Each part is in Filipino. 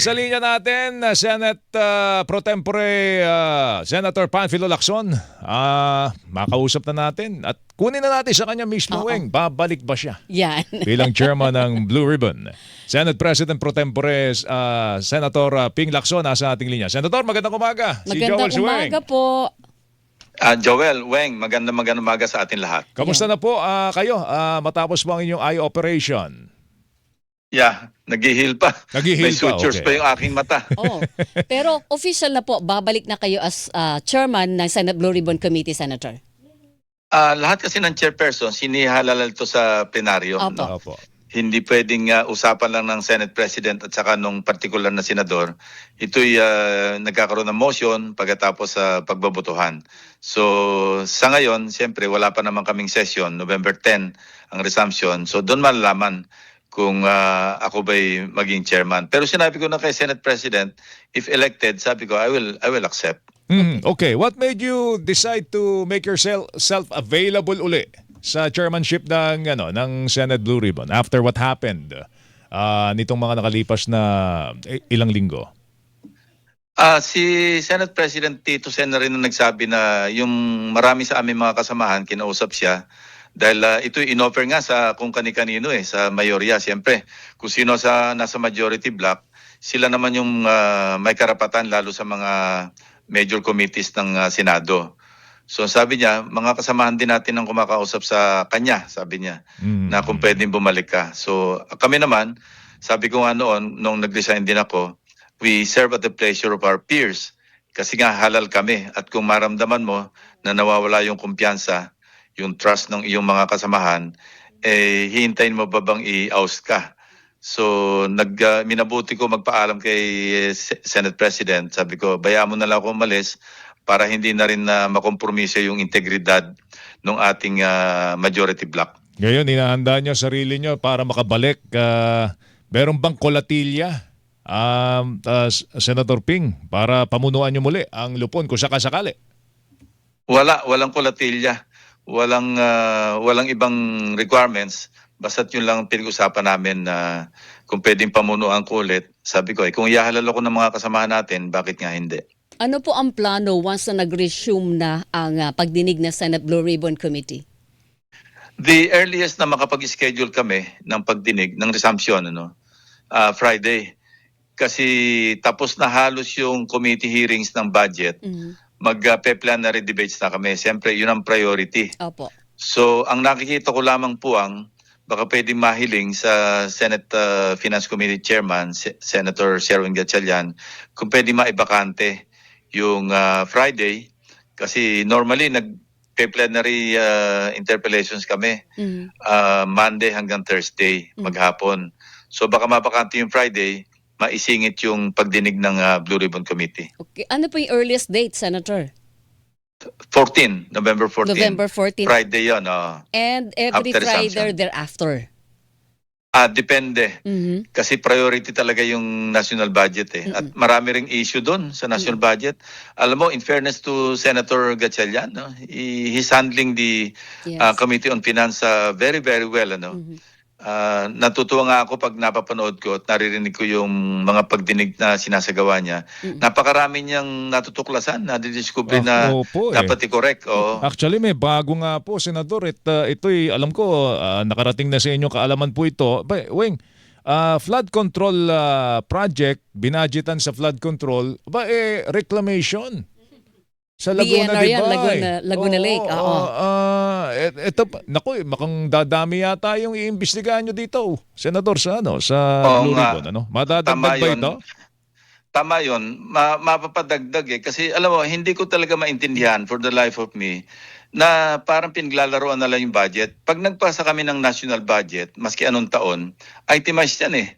Sa linya natin, uh, Senate uh, Pro Tempore uh, Senator Panfilo Lacson. Ah, makausap na natin at kunin na natin sa kanya mismo. Weng. Babalik ba siya Yan. bilang chairman ng Blue Ribbon? Senate President Pro Tempore uh, Senator uh, Ping Lacson nasa ating linya. Senator, magandang umaga. si Joel Magandang umaga po. Ah, Joel, Weng, magandang magandang umaga sa atin lahat. Kamusta na po ah, kayo ah, matapos po ang inyong eye operation? Yeah, nag-heal pa. Nag-heal May pa, sutures okay. pa yung aking mata. Oh. Pero official na po, babalik na kayo as ah, chairman ng Senate Blue Ribbon Committee, Senator. Ah, lahat kasi ng chairperson, sinihalal to sa plenaryo. Opo. no? Opo. Hindi pwedeng ah, usapan lang ng Senate President at saka nung particular na senador. Ito'y ah, nagkakaroon ng motion pagkatapos sa pagbobotohan. So sa ngayon, siyempre wala pa naman kaming session, November 10 ang resumption. So doon malalaman kung ah, ako ba'y maging chairman. Pero sinabi ko na kay Senate President, if elected, sabi ko, I will I will accept. Mhm. Okay, what made you decide to make yourself self available uli sa chairmanship ng ano ng Senate Blue Ribbon after what happened ah, nitong mga nakalipas na i- ilang linggo? Ah, si Senate President Tito Sen na rin ang nagsabi na yung marami sa aming mga kasamahan kinausap siya dahil ah, ito inoffer nga sa kung kani-kanino eh sa mayorya siyempre kung sino sa nasa majority block sila naman yung ah, may karapatan lalo sa mga major committees ng ah, Senado. So sabi niya, mga kasamahan din natin ang kumakausap sa kanya, sabi niya Mhm. na kung pwedeng bumalik ka. So kami naman, sabi ko nga noon, nung nag-resign din ako, we serve at the pleasure of our peers. Kasi nga halal kami at kung maramdaman mo na nawawala yung kumpiyansa, yung trust ng iyong mga kasamahan, eh hihintayin mo ba bang i-oust ka? So nag ah, minabuti ko magpaalam kay eh, Se- Senate President. Sabi ko, bayaan mo na lang ako umalis para hindi na rin na makompromiso yung integridad ng ating ah, majority block. Ngayon, inahanda niyo sarili niyo para makabalik. ah, meron bang kolatilya, um, S- Senator Ping, para pamunuan niyo muli ang lupon kung sakasakali? Wala, walang kolatilya. Walang ah, walang ibang requirements. Basta't yun lang pinag-usapan namin na kung pwedeng pamunuan ko ulit. Sabi ko, eh, kung ihahalal ako ng mga kasamahan natin, bakit nga hindi? Ano po ang plano once na nag-resume na ang ah, pagdinig ng Senate Blue Ribbon Committee? The earliest na makapag-schedule kami ng pagdinig ng resumption, ano, ah, Friday. Kasi tapos na halos yung committee hearings ng budget, Mhm. mag-plenary debates na kami. Siyempre, yun ang priority. Opo. So, ang nakikita ko lamang po ang baka pwedeng mahiling sa Senate uh, Finance Committee Chairman, Se- Senator Sherwin Gatchalian, kung pwede maibakante yung uh, Friday. Kasi normally, nag-plenary uh, interpellations kami Mhm. uh, Monday hanggang Thursday, Mm. maghapon. So, baka mabakante yung Friday, maisingit yung pagdinig ng uh, Blue Ribbon Committee. Okay. Ano po yung earliest date, Senator? 14, November 14. November 14. Friday yun. oh. And every After Friday resumption. thereafter. Ah, depende. Mhm. Kasi priority talaga yung national budget eh. At marami ring issue doon sa national budget. Alam mo, in fairness to Senator Gatchalian, no, he- he's handling the Yes. uh, Committee on Finance uh, very, very well. Ano? Mhm. Ah, natutuwa nga ako pag napapanood ko at naririnig ko yung mga pagdinig na sinasagawa niya. Mm-mm. Napakarami niyang natutuklasan, nadidiscover Ah, na opo, eh. dapat i-correct. Oo. Actually, may bago nga po, Senador. It, uh, ito'y, alam ko, uh, nakarating na sa inyo kaalaman po ito. Ba, Weng, uh, flood control uh, project, binadgetan sa flood control, ba eh, reclamation. Sa Laguna, DNR di yan, ba? Laguna- Laguna Lake, oo. ah, et- eto, pa- naku, eh, makang dadami yata yung iimbestigahan nyo dito, Senador, sa, ano, sa Oo Blue nga. Ribbon. Ano? Madadagdag ba ito? Tama yun. Ma- mapapadagdag eh. Kasi alam mo, hindi ko talaga maintindihan for the life of me na parang pinaglalaroan na lang yung budget. Pag nagpasa kami ng national budget, maski anong taon, itemized yan eh.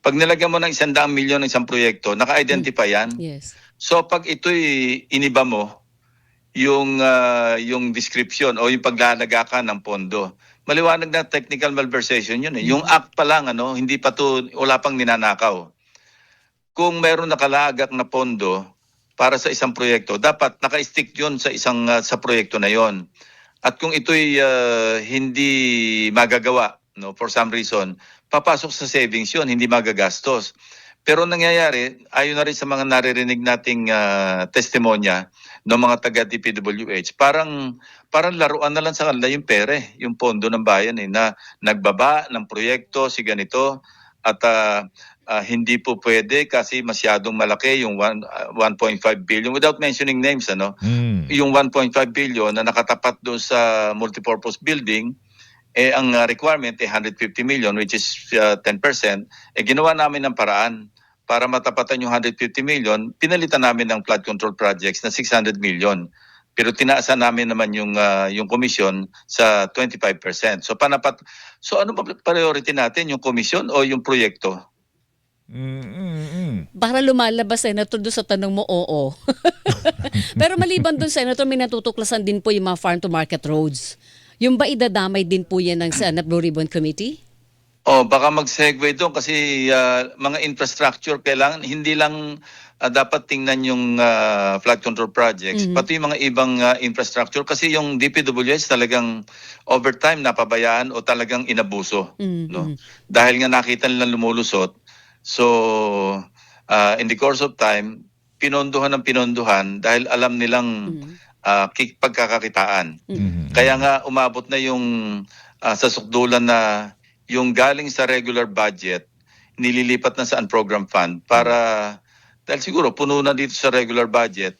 Pag nilagyan mo ng isang daang milyon ng isang proyekto, naka-identify yan. Yes. So pag ito'y iniba mo, yung ah, yung description o yung paglalagakan ng pondo, maliwanag na technical malversation yun eh. Yung act pa lang, ano, hindi pa to, wala pang ninanakaw. Kung meron nakalagak na pondo para sa isang proyekto, dapat naka-stick yun sa isang ah, sa proyekto na yon. At kung ito'y ah, hindi magagawa, no, for some reason, papasok sa savings yun, hindi magagastos. Pero nangyayari, ayon na rin sa mga naririnig nating ah, testimonya ng mga taga DPWH, parang parang laruan na lang sa kanila yung pere, yung pondo ng bayan eh, na nagbaba ng proyekto si ganito at ah, ah, hindi po pwede kasi masyadong malaki yung one- ah, 1.5 billion without mentioning names ano. Mm. yung 1.5 billion na nakatapat doon sa multipurpose building, eh ang uh, requirement eh 150 million which is uh, 10%, eh ginawa namin ng paraan para matapatan yung 150 million, pinalitan namin ng flood control projects na 600 million. Pero tinaasan namin naman yung uh, yung komisyon sa 25%. So panapat So ano ba priority natin, yung komisyon o yung proyekto? Mm, mm, mm. Para lumalabas, Senator, doon sa tanong mo, oo. Pero maliban doon, Senator, may natutuklasan din po yung mga farm-to-market roads. Yung ba idadamay din po yan ng Senate Blue Ribbon Committee? Oh, baka mag-segue doon kasi ah, mga infrastructure kailangan hindi lang ah, dapat tingnan yung ah, flood control projects, Mhm. pati yung mga ibang ah, infrastructure kasi yung DPWH talagang overtime napabayaan o talagang inabuso, Mm, no? Dahil nga nakita nila lumulusot. So, ah, in the course of time, pinondohan ng pinondohan dahil alam nilang Mm. ah, ki- pagkakakitaan. Mm. Kaya nga umabot na yung ah, sa sukdulan na yung galing sa regular budget nililipat na sa unprogram fund para dahil siguro puno na dito sa regular budget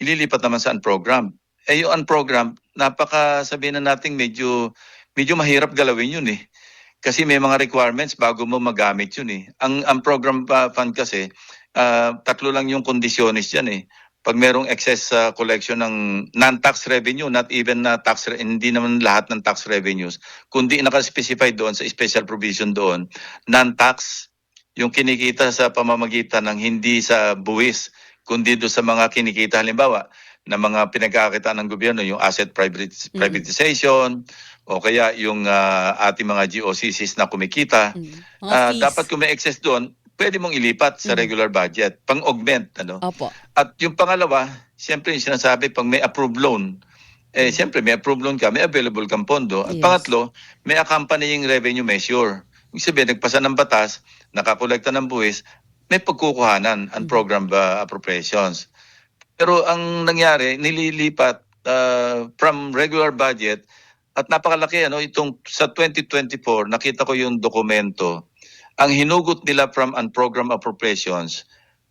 ililipat naman sa unprogram. Eh yung unprogram, napaka sabihin na natin medyo medyo mahirap galawin yun eh. Kasi may mga requirements bago mo magamit yun eh. Ang ang program pa- fund kasi ah, tatlo lang yung kondisyones diyan eh pag merong excess sa collection ng non-tax revenue, not even na tax, re- hindi naman lahat ng tax revenues, kundi naka-specify doon sa special provision doon, non-tax, yung kinikita sa pamamagitan ng hindi sa buwis, kundi doon sa mga kinikita halimbawa na mga pinagkakita ng gobyerno, yung asset Mhm. privatization, o kaya yung ah, ating mga GOCCs na kumikita, Mm. Ah, fees. dapat kung may excess doon, pwede mong ilipat sa Mhm. regular budget, pang-augment. Ano? Opo. At yung pangalawa, siyempre yung sinasabi, pag may approved loan, eh siyempre may approved loan ka, may available kang pondo. At Yes. pangatlo, may accompanying revenue measure. Ibig sabihin, nagpasa ng batas, nakakolekta ng buwis, may pagkukuhanan ang Mhm. program uh, appropriations. Pero ang nangyari, nililipat uh, from regular budget at napakalaki ano itong sa 2024 nakita ko yung dokumento ang hinugot nila from unprogram appropriations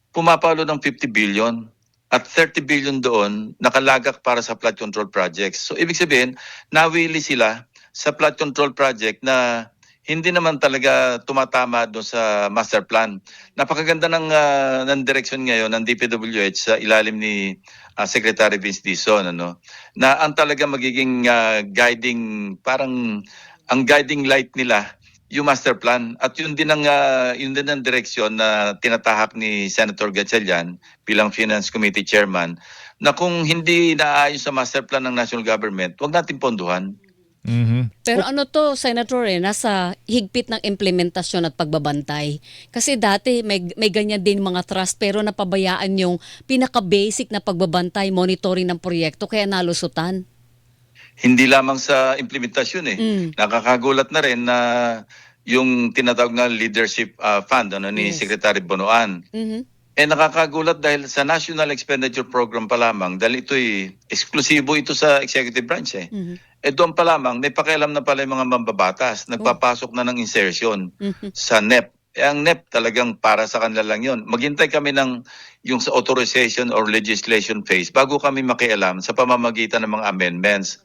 pumapalo ng 50 billion at 30 billion doon nakalagak para sa flood control projects. So ibig sabihin, nawili sila sa flood control project na hindi naman talaga tumatama doon sa master plan. Napakaganda ng ah, ng direction ngayon ng DPWH sa ilalim ni ah, Secretary Vince Dizon ano na ang talaga magiging ah, guiding parang ang guiding light nila yung master plan at yun din ang ah, yun din ang direksyon na tinatahak ni Senator Gatchalian bilang Finance Committee Chairman na kung hindi naayos sa master plan ng national government, wag natin ponduhan. Mhm. Pero ano to, Senator, eh, nasa higpit ng implementasyon at pagbabantay. Kasi dati may, may ganyan din mga trust pero napabayaan yung pinaka-basic na pagbabantay, monitoring ng proyekto kaya nalusutan. Hindi lamang sa implementasyon eh. Mm. Nakakagulat na rin na yung tinatawag na leadership ah, fund ano ni Yes. Secretary Bonoan Mhm. eh nakakagulat dahil sa National Expenditure Program pa lamang dahil ito'y eksklusibo ito sa executive branch eh. Mhm. Eh doon pa lamang may pakialam na pala yung mga mambabatas, nagpapasok na ng insertion Mhm. sa NEP. Eh, ang NEP talagang para sa kanila lang yon. Maghintay kami ng yung sa authorization or legislation phase bago kami makialam sa pamamagitan ng mga amendments.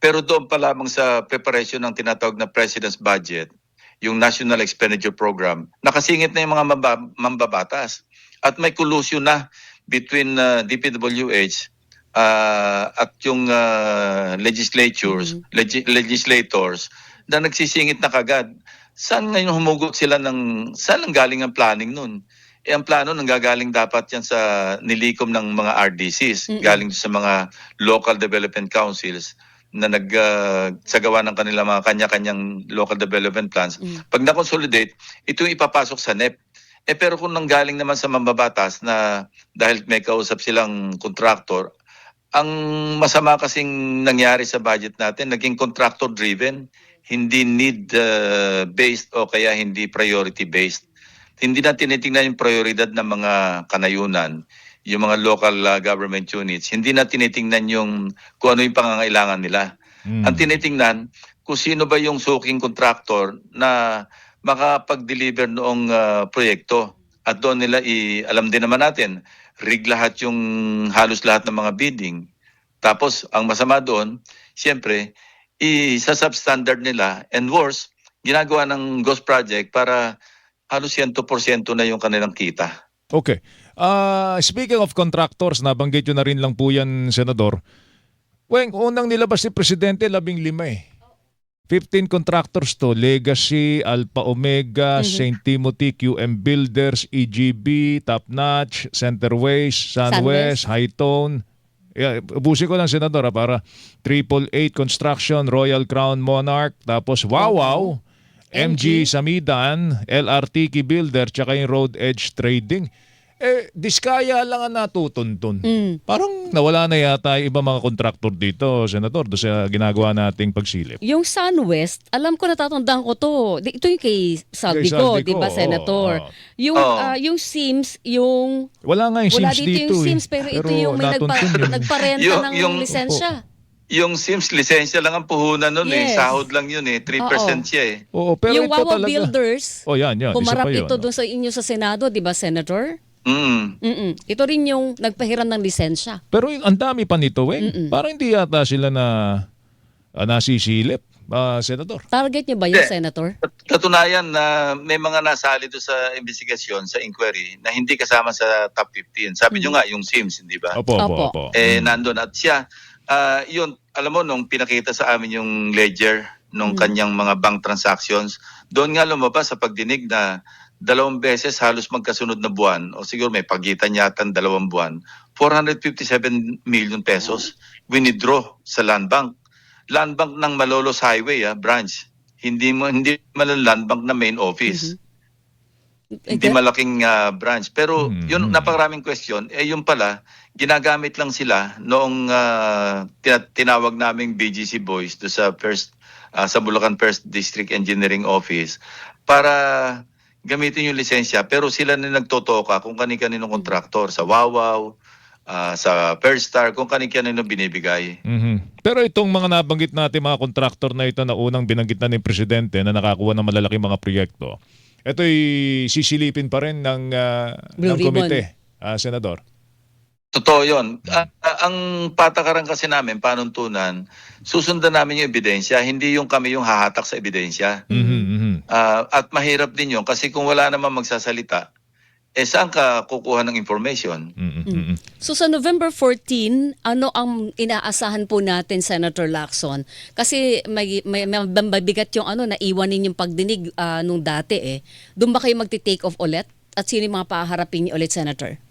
Pero doon pa lamang sa preparation ng tinatawag na President's Budget, yung National Expenditure Program, nakasingit na yung mga mamba- mambabatas. At may collusion na between uh, DPWH uh, at yung uh, legislatures, Mhm. legi- legislators na nagsisingit na kagad. Saan ngayon humugot sila ng, saan ang galing ang planning nun? Eh, ang plano nanggagaling dapat yan sa nilikom ng mga RDCs, Mm-mm. galing sa mga local development councils na nagsagawa ng kanilang mga kanya-kanyang local development plans. Mm. Pag na-consolidate, ito ipapasok sa NEP. Eh pero kung nanggaling naman sa mambabatas na dahil may kausap silang contractor, ang masama kasing nangyari sa budget natin, naging contractor driven, hindi need uh, based o kaya hindi priority based. hindi na tinitingnan yung prioridad ng mga kanayunan, yung mga local uh, government units. Hindi na tinitingnan yung kung ano yung pangangailangan nila. Mm. Ang tinitingnan kung sino ba yung suking contractor na makapag-deliver noong ah, proyekto. At doon nila, i- alam din naman natin, rig lahat yung halos lahat ng mga bidding. Tapos, ang masama doon, siyempre, isa substandard nila and worse, ginagawa ng ghost project para halos 100% na yung kanilang kita. Okay. Ah, speaking of contractors, nabanggit yun na rin lang po yan, Senador. Weng, unang nilabas si Presidente, labing lima eh. 15 contractors to, Legacy, Alpha Omega, Mhm. St. Timothy, QM Builders, EGB, Top Notch, Centerways, Sunwest, Hightone. Yeah, ubusin ko lang, Senador, ha, para Triple Eight Construction, Royal Crown Monarch, tapos Wow Wow, MG Samidan, LRT Key Builder, tsaka yung Road Edge Trading. Eh, diskaya lang ang natutuntun. Mm. Parang nawala na yata yung ibang mga kontraktor dito, Senador, doon sa ginagawa nating pagsilip. Yung Sunwest, alam ko natatandaan ko to. Di- Ito yung kay Saldico, di ba, Senator? oo. Yung Oo. ah, yung Sims, yung Wala nga yung wala Sims dito, dito, yung eh. Sims pero, ito yung may nagpa, natuntun yun. nagparenta Yung- ng yung- lisensya. Yung Sims, lisensya lang ang puhunan nun eh. Yes. Sahod lang yun eh. 3% Oo. siya eh. Oo, pero yung ito Wawa talaga. Builders, Oh, yan, yan. Humarap pa yun. ito doon sa inyo sa Senado, di ba, Senator? Mm. Mm-mm. Ito rin yung nagpahiram ng lisensya. Pero yung- ang dami pa nito, Weng. Parang hindi yata sila na ah, nasisilip, ah, Senador. Target niyo ba yung Hindi. Senator? Katunayan na may mga nasali doon sa investigasyon, sa inquiry, na hindi kasama sa top 15. Sabi nyo nga, yung Sims, hindi ba? Opo, opo, Opo. opo. Eh, nandun. At siya, ah, yun, alam mo, nung pinakita sa amin yung ledger nung Mm. kanyang mga bank transactions, doon nga lumabas sa pagdinig na dalawang beses halos magkasunod na buwan, o siguro may pagitan yata ng dalawang buwan, 457 million pesos winidraw sa land bank. Land bank ng Malolos Highway, ah, branch. Hindi mo hindi man land bank na main office. Hindi Eh, malaking ah, branch. Pero Mhm. yun, napakaraming question. Eh yung pala, ginagamit lang sila noong tina- tinawag naming BGC Boys do sa first ah, sa Bulacan First District Engineering Office para gamitin yung lisensya. Pero sila na nagtotoka kung kani-kaninong kontraktor sa Wawaw, ah, sa First Star, kung kani-kanino binibigay. Mhm. Pero itong mga nabanggit natin mga kontraktor na ito na unang binanggit na ni Presidente na nakakuha ng malalaking mga proyekto, ito'y sisilipin pa rin ng, ah, Blue ng ribbon. komite, ah, Senador. Totoo yun. Ah, ang patakaran kasi namin, panuntunan, susundan namin yung ebidensya, hindi yung kami yung hahatak sa ebidensya. Mhm, mhm. Ah, at mahirap din yun kasi kung wala naman magsasalita, eh saan ka kukuha ng information? Mhm, mhm. So sa November 14, ano ang inaasahan po natin Senator Lacson? Kasi may, may, may mabigat yung ano naiwan ninyong pagdinig ah, nung dati eh. Doon ba kayo magti-take off ulit? At sino yung mga paharapin niyo ulit Senator?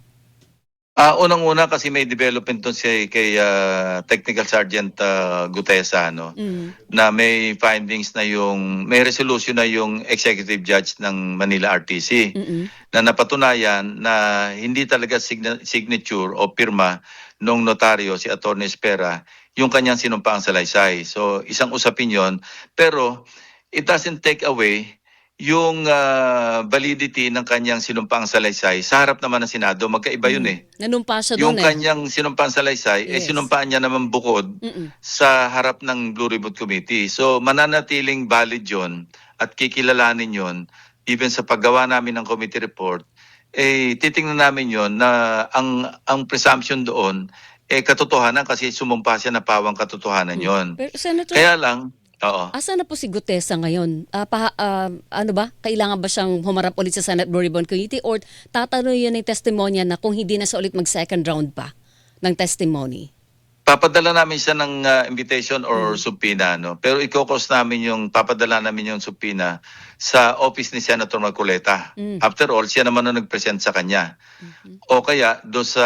Ah, unang-una kasi may development doon si kay ah, Technical Sergeant ah, Gutesa no Mm. na may findings na yung may resolution na yung executive judge ng Manila RTC Mm-mm. na napatunayan na hindi talaga signa- signature o pirma nung notaryo si Attorney Espera yung kanyang sinumpaang salaysay. So isang usapin yon pero it doesn't take away yung ah, validity ng kanyang sinumpaang salaysay sa harap naman ng Senado. Magkaiba yun eh. Nanumpa siya Yung doon eh. kanyang sinumpaang salaysay, eh Yes. sinumpaan niya naman bukod Mm-mm. sa harap ng Blue Ribbon Committee. So mananatiling valid yon at kikilalanin yon even sa paggawa namin ng committee report, eh titingnan namin yon na ang ang presumption doon eh katotohanan kasi sumumpa siya na pawang katotohanan yon. Pero Senator, Kaya lang, oo. asa na po si Gutesa ngayon? Ah, pa, ah, ano ba? Kailangan ba siyang humarap ulit sa Senate Blue Ribbon Committee or tatanong yun ng testimonya na kung hindi na siya ulit mag-second round pa ng testimony? Papadala namin siya ng uh, invitation or subpoena, no? Pero ikokos namin yung, papadala namin yung subpoena sa office ni Senator Marcoleta. Mm. After all, siya naman ang nag-present sa kanya. O kaya, do sa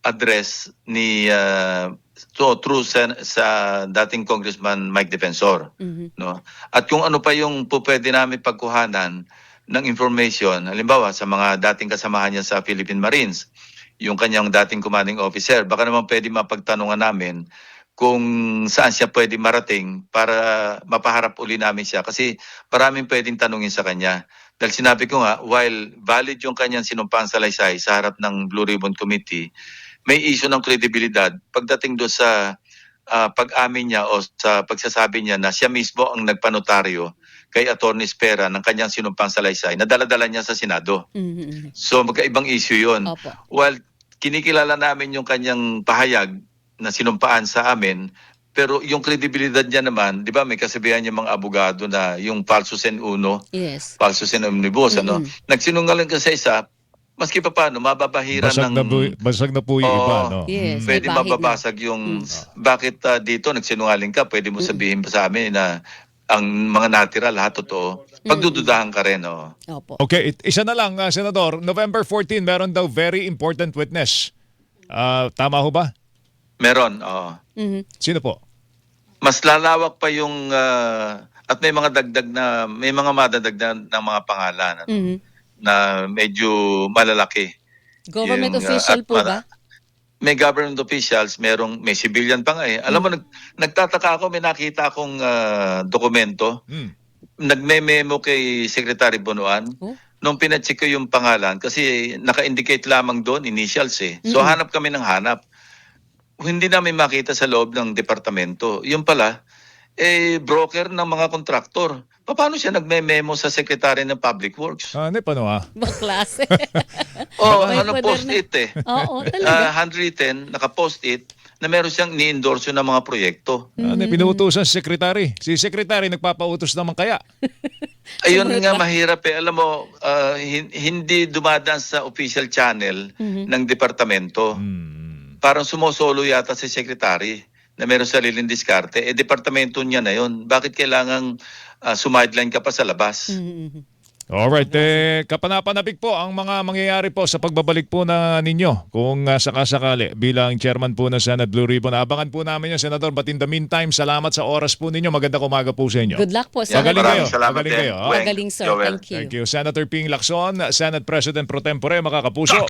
address ni, uh, so, through sen- sa dating Congressman Mike Defensor, Mhm. no? At kung ano pa yung pwede namin pagkuhanan ng information, halimbawa sa mga dating kasamahan niya sa Philippine Marines, yung kanyang dating commanding officer, baka naman pwede mapagtanungan namin kung saan siya pwede marating para mapaharap uli namin siya kasi maraming pwedeng tanungin sa kanya. Dahil sinabi ko nga, while valid yung kanyang sinumpang salaysay sa harap ng Blue Ribbon Committee, may issue ng kredibilidad pagdating doon sa ah, pag-amin niya o sa pagsasabi niya na siya mismo ang nagpanotaryo kay Attorney Spera ng kanyang sinumpang salaysay na daladala niya sa Senado. Mhm. So magkaibang issue yon. Opo. While kinikilala namin yung kanyang pahayag na sinumpaan sa amin, pero yung kredibilidad niya naman, di ba may kasabihan yung mga abogado na yung falsus en uno, Yes. falsus en omnibus, ano? Mm-mm. Nagsinungaling ka sa isa, maski pa paano, mababahira Basag ng... na, bu- basag na po yung Oo. iba. No? Yes. Mm. Pwede bahid na. mababasag yung bakit ah, dito nagsinungaling ka, pwede mo sabihin pa sa amin na ang mga natira lahat totoo. Pagdududahan ka rin, oh. Opo. Okay, it- isa na lang, ah, Senador. November 14, meron daw very important witness. Ah, tama ho ba? Meron, oh. Mhm. Sino po? mas lalawak pa yung ah, at may mga dagdag na may mga madadagdag ng mga pangalan ano, Mhm. Na medyo malalaki. Government Yung, uh, official at po para- ba? May government officials, merong may civilian pa nga eh. Alam mo nag, nagtataka ako may nakita akong ah, dokumento Hmm. nagme-memo kay Secretary Bonoan Oh. nung pinacheck ko yung pangalan kasi naka-indicate lamang doon initials eh. So Mm. hanap kami ng hanap. Hindi namin makita sa loob ng departamento. Yung pala, eh, broker ng mga kontraktor. Paano siya nagme-memo sa Secretary ng Public Works? Ah, ano paano ah? Ibang klase. Oh, May ano poder post-it eh. Oo, Ah, talaga. handwritten, naka-post-it, na meron siyang ni-endorse ng mga proyekto. Ano, pinuutosan si Secretary. Si Secretary nagpapautos naman kaya. Ayun nga mahirap eh. Alam mo, ah, hin- hindi dumadaan sa official channel ng departamento. Hmm. Parang sumosolo yata si secretary na meron sariling diskarte. Eh, departamento niya na yon. Bakit kailangang uh, sumideline ka pa sa labas? Mhm. Alright, eh, kapanapanabik po ang mga mangyayari po sa pagbabalik po na ninyo kung uh, sakasakali bilang chairman po ng Senate Blue Ribbon. Abangan po namin yan, Senator. But in the meantime, salamat sa oras po ninyo. Magandang umaga po sa inyo. Good luck po, Yan, Magaling kayo. salamat Magaling din. kayo, ah. Magaling, sir. Thank you. Thank you. Senator Ping Lacson, Senate President Pro Tempore, makakapuso.